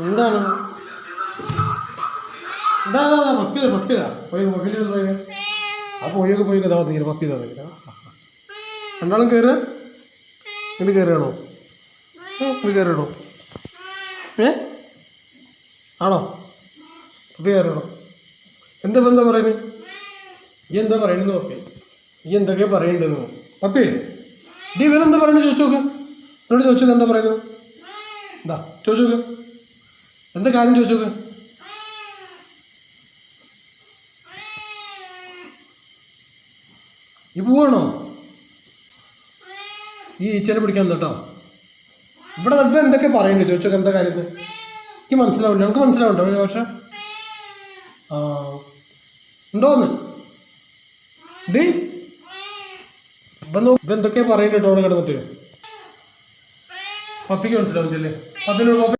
എന്താണ്? എന്താ പപ്പിയതാ പപ്പിയതാ പോയി പപ്പിന്റെ പോയത് ആ പോയൊക്കെ പോയി കഥാ നീ പപ്പി തന്നെ രണ്ടാളും കയറുക ഇങ്ങോട്ട് കയറുകയാണോ ഇങ്ങോട്ട് കയറിയണോ ഏ? ആണോ? പപ്പി കയറണോ എന്താ എന്താ പറയുന്നത് ഈ എന്താ പറയണെന്ന് പപ്പി? ഈ എന്തൊക്കെയാ പറയണ്ടെന്ന്? പപ്പി ഡി ഇവനെന്താ പറയണത് ചോദിച്ചു നോക്ക്. എന്നോട് ചോദിച്ചു എന്താ പറയുന്നത് എന്താ ചോദിച്ചു നോക്ക്. എന്താ കാര്യം ചോദിച്ചു നോക്ക് ഈ പോവാണോ? ഈ ഈച്ചനെ പിടിക്കാൻ കേട്ടോ ഇവിടെ ഇവ എന്തൊക്കെ പറയുന്നുണ്ട് ചോദിച്ചോക്ക് എന്താ കാര്യം? എനിക്ക് മനസ്സിലാവില്ല. നമുക്ക് മനസ്സിലാവുണ്ടോ പക്ഷെ? ആ. ഉണ്ടോന്ന്? ഡി? ഇപ്പം ഇപ്പം എന്തൊക്കെയാ പറയുന്നുണ്ട് കേട്ടോ അവിടെ കിടന്നിട്ട്? പപ്പിക്ക് മനസ്സിലാവും ചെല്ലേ? പപ്പിനോട് പപ്പി